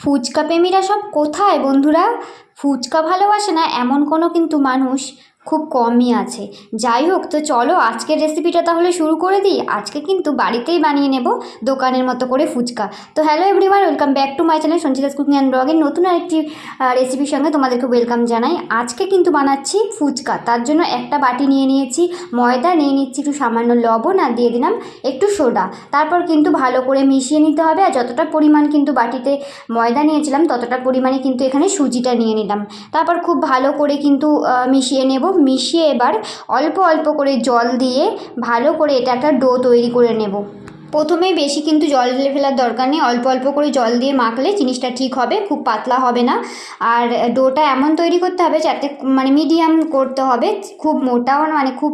ফুচকা প্রেমীরা সব কোথায় বন্ধুরা? ফুচকা ভালোবাসে না এমন কোনো কিন্তু মানুষ? খুব কমই আছে। যাই হোক, তো চলো আজকের রেসিপিটা তাহলে শুরু করে দিই। আজকে কিন্তু বাড়িতেই বানিয়ে নেব দোকানের মতো করে ফুচকা। তো hello everyone welcome back to my channel Sanchita's cooking and ব্লগের নতুন আরেকটি রেসিপির সঙ্গে তোমাদেরকে ওয়েলকাম জানাই। আজকে কিন্তু বানাচ্ছি ফুচকা। তার জন্য একটা বাটি নিয়ে নিয়েছি, ময়দা নিয়ে নিচ্ছি, একটু সামান্য লবণ আর দিয়ে দিলাম একটু সোডা। তারপর কিন্তু ভালো করে মিশিয়ে নিতে হবে আর যতটা পরিমাণ কিন্তু বাটিতে ময়দা নিয়েছিলাম, ততটা পরিমাণে কিন্তু এখানে সুজিটা নিয়ে নিলাম। তারপর খুব ভালো করে কিন্তু মিশিয়ে নেব। মিশিয়ে এবার অল্প অল্প করে জল দিয়ে ভালো করে এটা একটা ডো তৈরি করে নেব। প্রথমেই বেশি কিন্তু জল ঢেলে ফেলার দরকার নেই, অল্প অল্প করে জল দিয়ে মাখলে জিনিসটা ঠিক হবে, খুব পাতলা হবে না। আর ডোটা এমন তৈরি করতে হবে যাতে মানে মিডিয়াম করতে হবে, খুব মোটাও না মানে খুব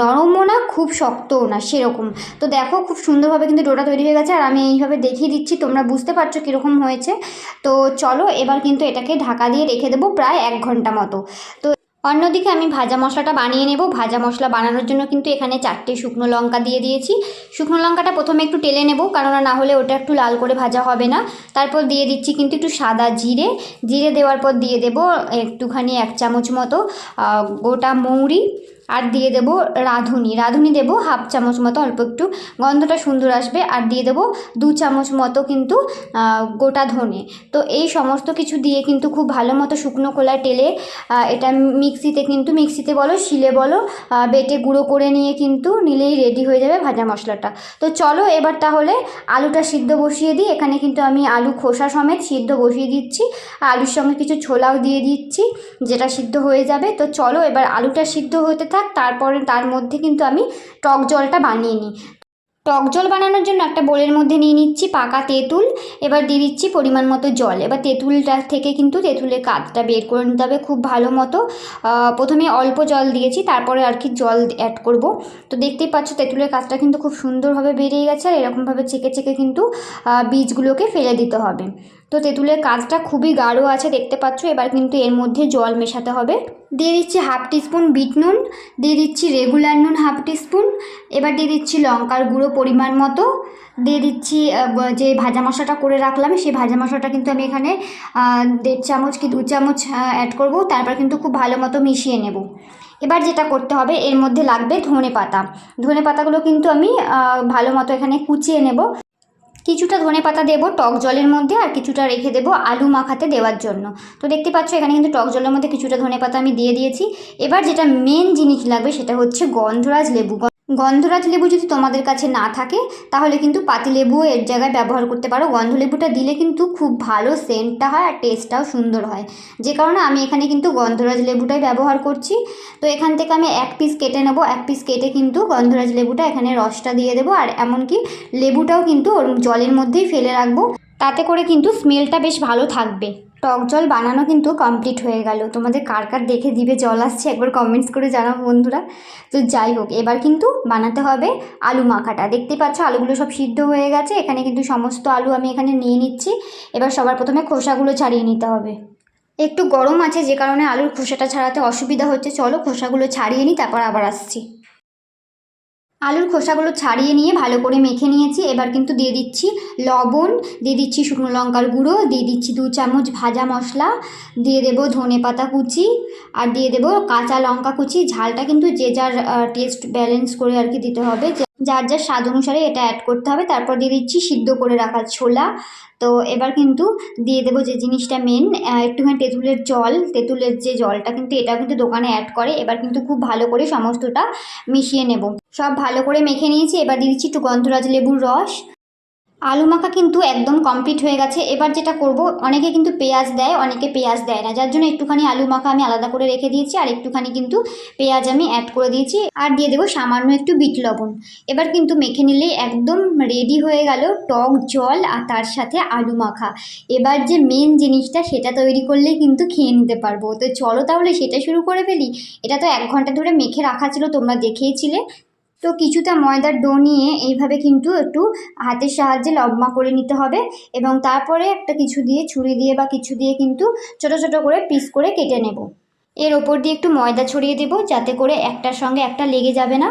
নরমও না, খুব শক্তও না, সেরকম। তো দেখো খুব সুন্দরভাবে কিন্তু ডোটা তৈরি হয়ে গেছে, আর আমি এইভাবে দেখিয়ে দিচ্ছি, তোমরা বুঝতে পারছ কীরকম হয়েছে। তো চলো এবার কিন্তু এটাকে ঢাকা দিয়ে রেখে দেবো প্রায় এক ঘণ্টা মতো। তো অন্যদিকে আমি ভাজা মশলাটা বানিয়ে নেব। ভাজা মশলা বানানোর জন্য কিন্তু এখানে চারটে শুকনো লঙ্কা দিয়ে দিয়েছি। শুকনো লঙ্কাটা প্রথমে একটু টেলে নেব, কারণ না হলে ওটা একটু লাল করে ভাজা হবে না। তারপর দিয়ে দিচ্ছি কিন্তু একটু সাদা জিরে। জিরে দেওয়ার পর দিয়ে দেব একটুখানি এক চামচ মতো গোটা মৌরি। আর দিয়ে দেব রাঁধুনি। রাঁধুনি দেব হাফ চামচ মতো, অল্প একটু। গন্ধটা সুন্দর আসবে। আর দিয়ে দেব দু চামচ মতো কিন্তু গোটা ধনে। তো এই সমস্ত কিছু দিয়ে কিন্তু খুব ভালো মতো শুকনো খোলায় টেলে এটা মিক্সিতে কিন্তু, মিক্সিতে বলো, শিলে বলো বেটে গুঁড়ো করে নিয়ে কিন্তু নিলেই রেডি হয়ে যাবে ভাজা মশলাটা। তো চলো এবার তাহলে আলুটা সিদ্ধ বসিয়ে দিই। এখানে কিন্তু আমি আলু খোসা সমেত সিদ্ধ বসিয়ে দিচ্ছি। আলুর সঙ্গে কিছু ছোলাও দিয়ে দিচ্ছি, যেটা সিদ্ধ হয়ে যাবে। তো চলো এবার আলুটা সিদ্ধ হতে থাক। তারপরে তার মধ্যে কিন্তু আমি টক জলটা বানিয়ে নিই। টক জল বানানোর জন্য একটা বোলের মধ্যে নিয়ে নিচ্ছি পাকা তেঁতুল, এবার দিয়ে দিচ্ছি পরিমাণ মতো জল। এবার তেঁতুলটা থেকে কিন্তু তেঁতুলের কাঠটা বের করে নিতে হবে খুব ভালো মতো। প্রথমে অল্প জল দিয়েছি, তারপরে আর কি জল অ্যাড করব। তো দেখতেই পাচ্ছ তেঁতুলের কাঠটা কিন্তু খুব সুন্দরভাবে বেরিয়ে গেছে, আর এরকমভাবে চেকে চেকে কিন্তু বীজগুলোকে ফেলে দিতে হবে। তো তেঁতুলের কাজটা খুবই গাঢ় আছে, দেখতে পাচ্ছ। এবার কিন্তু এর মধ্যে জল মেশাতে হবে। দিয়ে দিচ্ছি হাফ টিস্পুন বিট নুন, দিয়ে দিচ্ছি রেগুলার নুন হাফ টিস্পুন এবার দিয়ে দিচ্ছি লঙ্কার গুঁড়ো পরিমাণ মতো। দিয়ে দিচ্ছি যে ভাজা মশলাটা করে রাখলাম, সেই ভাজা মশলাটা কিন্তু আমি এখানে দেড় চামচ কি দু চামচ অ্যাড করব, তারপর কিন্তু খুব ভালো মতো মিশিয়ে নেব। এবার যেটা করতে হবে, এর মধ্যে লাগবে ধনে পাতা ধনে পাতাগুলো কিন্তু আমি ভালো মতো এখানে কুচিয়ে নেব। কিছুটা ধনে পাতা দেবো, টক জলের মধ্যে, আর কিছুটা রেখে দেবো আলু মাখাতে দেওয়ার জন্য। তো দেখতে পাচ্ছ, এখানে কিন্তু টক জলের মধ্যে কিছুটা ধনে পাতা আমি দিয়ে দিয়েছি। এবার যেটা মেন জিনিস লাগবে সেটা হচ্ছে গন্ধরাজ লেবু গন্ধরাজ লেবু যদি তোমাদের কাছে না থাকে, তাহলে কিন্তু পাতিলেবুও এর জায়গায় ব্যবহার করতে পারো। গন্ধ লেবুটা দিলে কিন্তু খুব ভালো সেন্টটা হয় আর টেস্টটাও সুন্দর হয়। যে কারণে আমি এখানে কিন্তু গন্ধরাজ লেবুটাই ব্যবহার করছি। তো এখান থেকে আমি এক পিস কেটে নেব। এক পিস কেটে কিন্তু গন্ধরাজ লেবুটা এখানে রসটা দিয়ে দেবো। আর এমনকি লেবুটাও কিন্তু ওর জলের মধ্যেই ফেলে রাখব। তাতে করে কিন্তু স্মেলটা বেশ ভালো থাকবে। টক জল বানানো কিন্তু কমপ্লিট হয়ে গেল। তোমাদের কার কার দেখে দিবে জল আসছে একবার কমেন্টস করে জানাও বন্ধুরা। তো যাই হোক, এবার কিন্তু বানাতে হবে আলু মাখাটা। দেখতে পাচ্ছ আলুগুলো সব সিদ্ধ হয়ে গেছে। এখানে কিন্তু সমস্ত আলু আমি এখানে নিয়ে নিচ্ছি। এবার সবার প্রথমে খোসাগুলো ছাড়িয়ে নিতে হবে। একটু গরম আছে যে কারণে আলুর খোসাটা ছাড়াতে অসুবিধা হচ্ছে। চলো খোসাগুলো ছাড়িয়ে নিই, তারপর আবার আসছি। আলুর খোসাগুলো ছাড়িয়ে নিয়ে ভালো করে মেখে নিয়েছি। এবার কিন্তু দিয়ে দিচ্ছি লবণ, দিয়ে দিচ্ছি শুকনো লঙ্কার গুঁড়ো, দিয়ে দিচ্ছি দু চামচ ভাজা মশলা, দিয়ে দেবো ধনে পাতা কুচি, আর দিয়ে দেবো কাঁচা লঙ্কা কুচি। ঝালটা কিন্তু যে যার টেস্ট ব্যালেন্স করে আর কি দিতে হবে। যার যার স্বাদ অনুসারে এটা অ্যাড করতে হবে। তারপর দিয়ে দিচ্ছি সিদ্ধ করে রাখা ছোলা। তো এবার কিন্তু দিয়ে দেবো যে জিনিসটা মেন একটুখানি তেঁতুলের জল। তেঁতুলের যে জলটা কিন্তু এটা কিন্তু দোকানে অ্যাড করে। এবার কিন্তু খুব ভালো করে সমস্তটা মিশিয়ে নেব। সব ভালো করে মেখে নিয়েছি। এবার দিয়ে দিচ্ছি একটু গন্ধরাজ লেবুর রস। আলু মাখা কিন্তু একদম কমপ্লিট হয়ে গেছে। এবার যেটা করব, অনেকে কিন্তু পেঁয়াজ দেয়, অনেকে পেঁয়াজ দেয় না। যার জন্য একটুখানি আলু মাখা আমি আলাদা করে রেখে দিয়েছি, আর একটুখানি কিন্তু পেঁয়াজ আমি অ্যাড করে দিয়েছি। আর দিয়ে দেবো সামান্য একটু বিট লবণ। এবার কিন্তু মেখে নিলেই একদম রেডি হয়ে গেল টক জল আর তার সাথে আলু মাখা। এবার যে মেন জিনিসটা, সেটা তৈরি করলেই কিন্তু খেয়ে নিতে পারব। তো চলো তাহলে সেটা শুরু করে ফেলি। এটা তো এক ঘণ্টা ধরে মেখে রাখা ছিল, তোমরা দেখেইছিলে। তো কিছুটা ময়দার ডো নিয়ে এইভাবে কিন্তু একটু হাতের সাহায্যে লম্বা করে নিতে হবে এবং তারপরে একটা কিছু দিয়ে ছুরি দিয়ে বা কিছু দিয়ে কিন্তু ছোট ছোট করে পিস করে কেটে নেব। এর ওপর দিয়ে একটু ময়দা ছড়িয়ে দেব যাতে করে একটার সঙ্গে একটা লেগে যাবে না।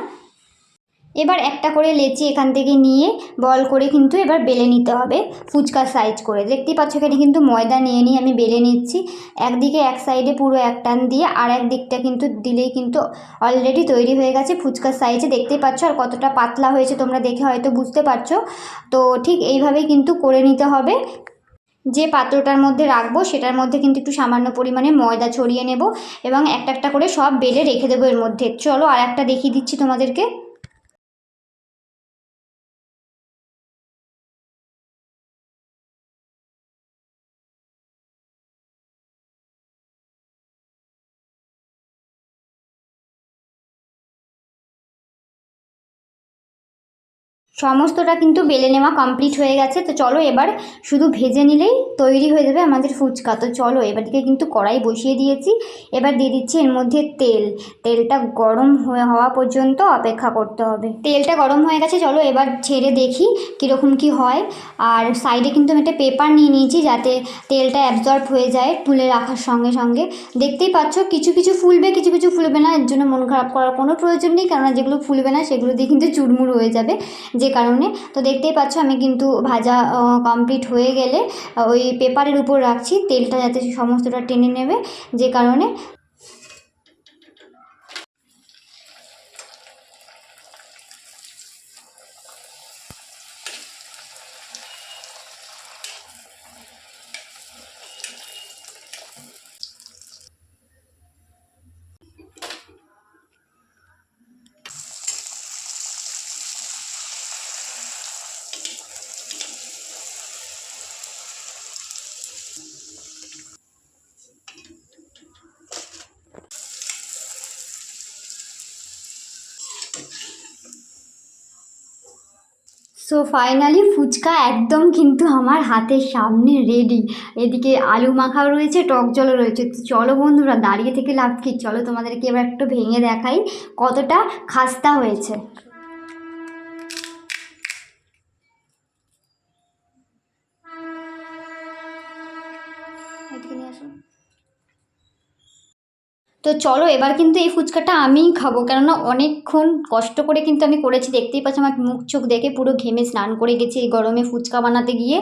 এবার একটা করে লেচি এখান থেকে নিয়ে বল করে কিন্তু এবার বেলে নিতে হবে। ফুচকার সাইজ করে। দেখতেই পাচ্ছ এখানে কিন্তু ময়দা নিয়ে নিয়ে আমি বেলে নিচ্ছি। একদিকে এক সাইডে পুরো এক টান দিয়ে আর এক দিকটা কিন্তু দিলেই কিন্তু অলরেডি তৈরি হয়ে গেছে ফুচকার সাইজে দেখতেই পাচ্ছ আর কতটা পাতলা হয়েছে তোমরা দেখে হয়তো বুঝতে পারছ। তো ঠিক এইভাবেই কিন্তু করে নিতে হবে। যে পাত্রটার মধ্যে রাখব সেটার মধ্যে কিন্তু একটু সামান্য পরিমাণে ময়দা ছড়িয়ে নেব এবং একটা একটা করে সব বেলে রেখে দেবো এর মধ্যে। চলো আর একটা দেখিয়ে দিচ্ছি তোমাদেরকে। সমস্তটা কিন্তু বেলে নেওয়া কমপ্লিট হয়ে গেছে। তো চলো এবার শুধু ভেজে নিলেই তৈরি হয়ে যাবে আমাদের ফুচকা। তো চলো এবার দিকে কিন্তু কড়াই বসিয়ে দিয়েছি। এবার দিয়ে দিচ্ছি এর মধ্যে তেল। তেলটা গরম হয়ে হওয়া পর্যন্ত অপেক্ষা করতে হবে। তেলটা গরম হয়ে গেছে, চলো এবার ছেড়ে দেখি কীরকম কি হয়। আর সাইডে কিন্তু আমি একটা পেপার নিয়ে নিয়েছি যাতে তেলটা অ্যাবজর্ব হয়ে যায় তুলে রাখার সঙ্গে সঙ্গে। দেখতেই পাচ্ছ, কিছু কিছু ফুলবে, কিছু কিছু ফুলবে না। এর জন্য মন খারাপ করার কোনো প্রয়োজন নেই, কেননা যেগুলো ফুলবে না, সেগুলো দিয়ে কিন্তু চুরমুর হয়ে যাবে। যে কারণে। তো দেখতেই পাচ্ছ, আমি কিন্তু ভাজা কমপ্লিট হয়ে গেলে ওই পেপারের উপর রাখছি। তেলটা যাতে সমস্তটা টেনে নেবে, যে কারণে সো ফাইনালি ফুচকা একদম কিন্তু আমার হাতের সামনে রেডি এদিকে আলু মাখাও রয়েছে, টক জলও রয়েছে। তো চলো বন্ধুরা, দাঁড়িয়ে থেকে লাভ কি? চলো তোমাদেরকে এবার একটু ভেঙে দেখাই কতটা খাস্তা হয়েছে। তো চলো এবার কিন্তু এই ফুচকাটা আমিই খাব। কেননা অনেকক্ষণ কষ্ট করে কিন্তু আমি করেছি। দেখতেই পাচ্ছি আমার মুখ চোখ দেখে পুরো ঘেমে স্নান করে গেছি এই গরমে ফুচকা বানাতে গিয়ে।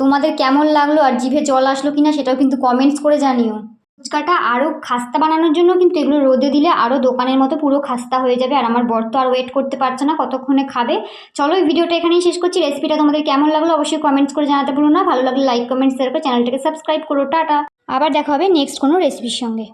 তোমাদের কেমন লাগল আর জিভে জল আসলো কিনা সেটাও কিন্তু কমেন্টস করে জানিও। ফুচকাটা আরও খাস্তা বানানোর জন্য কিন্তু এগুলো রোদে দিলে আরও দোকানের মতো পুরো খাস্তা হয়ে যাবে আর আমার বর তো আর ওয়েট করতে পারছে না, কতক্ষণে খাবে। চলো এই ভিডিওটা এখানেই শেষ করছি। রেসিপিটা তোমাদের কেমন লাগল অবশ্যই কমেন্টস করে জানাতে ভুলো না। ভালো লাগলে লাইক কমেন্টস শেয়ার করে চ্যানেলটাকে সাবস্ক্রাইব করো। টাটা। আবার দেখা হবে নেক্সট কোনো রেসিপির সঙ্গে।